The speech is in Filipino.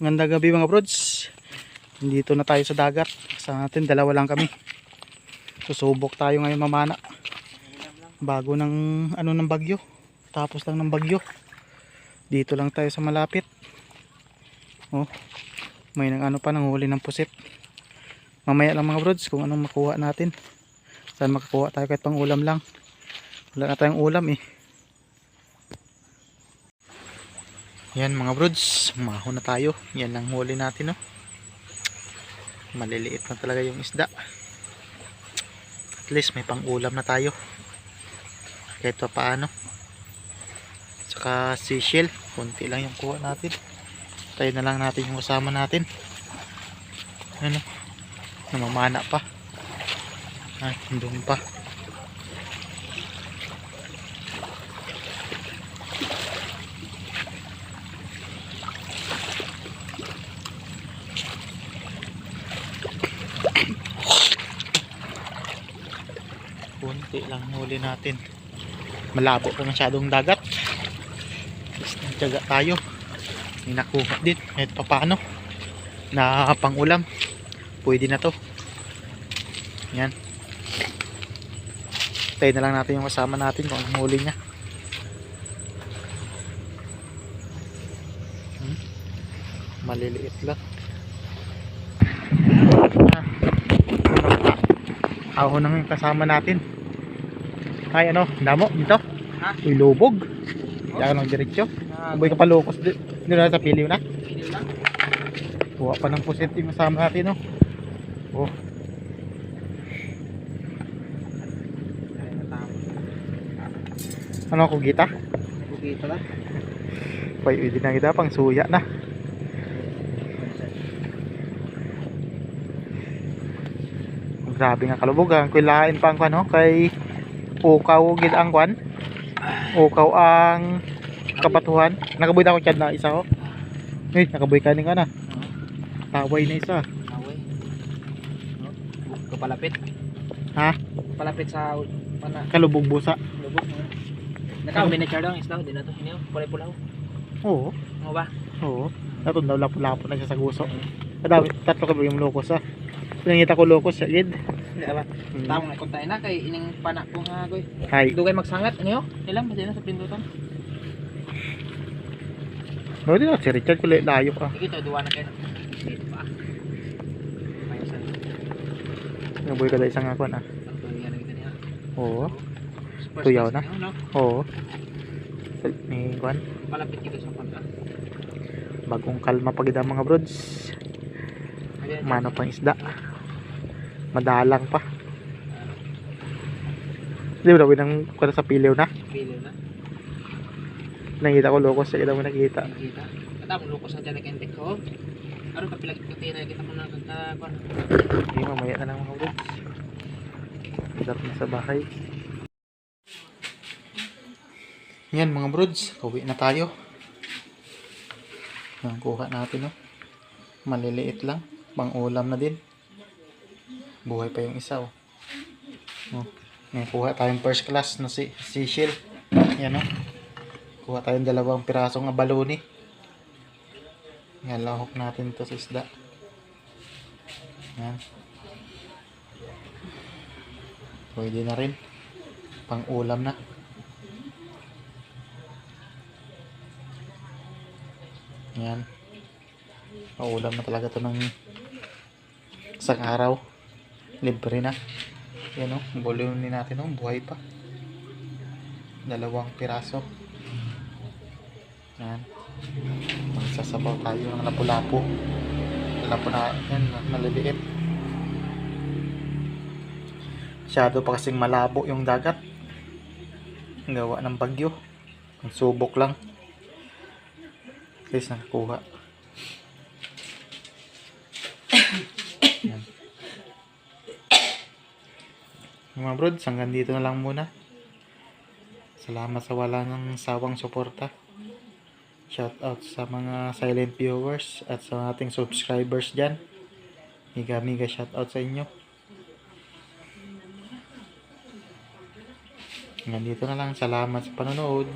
Ganda gabi mga brods. Dito na tayo sa dagat. Sa natin, dalawa lang kami. Susubok tayo ngayon mamana. Bago ng ano ng bagyo. Tapos lang ng bagyo. Dito lang tayo sa malapit. Oh. May nang ano pa nang huli ng pusit. Mamaya lang mga brods kung anong makuha natin. Saan makakuha tayo kahit pang ulam lang. Wala na tayong ulam eh. Yan mga brods, maho na tayo. Yan ang huli natin no. Maliliit na talaga yung isda. At least may pang ulam na tayo. Kahit pa paano. Saka seashell, konti lang yung kuha natin. Tayo na lang natin yung kasama natin. Ano? Namamana pa. Ay, doon pa. Kunti lang huli natin. Malabo pa masyadong dagat. Tapos nagtyaga tayo. May nakuha din. Kahit pa paano. Na pangulam. Pwede na to. Yan. Tayo na lang natin yung kasama natin kung anong huli niya. Hmm? Maliliit lang. Ah. Ako nang kasama natin. Ay ano, damo dito. Ha? Uy, lubog. Diyan nang diretso. Boy ka palukos di, di na sa piliw na. Kuha pa ng pusit yung kasama natin no. Oh. Ano ako gita? Dito lang. Pwede na kita pang suya na. Grabe nga kalubogan. Kuilain pa ang kwan no? Kay ukaw gid ang kwan. Ukaw ang kapatuhan. Nakabuy na ako chad na isa ko. Eh, nakabuy ka ka na. Taway na isa. Away. Kapalapit. Ha? Palapit sa mana Kalubog busa. lubog mo. Naka miniature lang isda din na to. Hindi pulay pulaw. Oo. Mo ba? Oo. Natun daw lapo-lapo na siya sa guso. Kadami, tatlo ka ba yung lokos ha? Pinangita ko lokos siya, gid. Hindi ba? Hmm. Tama na kuntain na kay ining pana ko nga goy. Hay. Dugay magsangat ano yo? Ilang ba na sa pindutan? No, di na si Richard kulay layo ka. Sige to duwa na sa Nabuhay ka dahil isang ako na. Oo. Tuyaw na? Oo. Ni Kwan, Palapit kita sa pana. bagong kalma pagid ang mga brods. Mano pang isda. Madalang pa. Di ba ng kwan sa piliw na? Pili na. Nakita ko lokos siya kita mo nakita. Kita. Kata mo lukos sa dyan kentek ko. Ano pa pila kita tira kita mo na kon. Hindi, mamaya na lang mga brods. Sarap na sa bahay. Yan mga brods, uwi na tayo. Yan, kuha natin no. Maliliit lang. Pang ulam na din. Buhay pa yung isa oh. oh. Yan, kuha tayong first class na si seashell. Yan oh. Kuha tayong dalawang pirasong abalone. Yan, lahok natin to sa isda. Yan. Pwede na rin. Pang ulam na. Yan. Pang ulam na talaga to ng isang araw. Libre na. Yan o. Volume natin o. Buhay pa. Dalawang piraso. Yan. Magsasabaw tayo ng lapu-lapu. Lapu na yan. Maliliit. Masyado pa kasing malabo yung dagat. Gawa ng bagyo. Ang subok lang. At least nakakuha. Mga brods, hanggang dito na lang muna. Salamat sa wala ng sawang suporta. Shout out sa mga silent viewers at sa ating subscribers dyan. Miga miga shout out sa inyo. Hanggang dito na lang. Salamat sa panonood.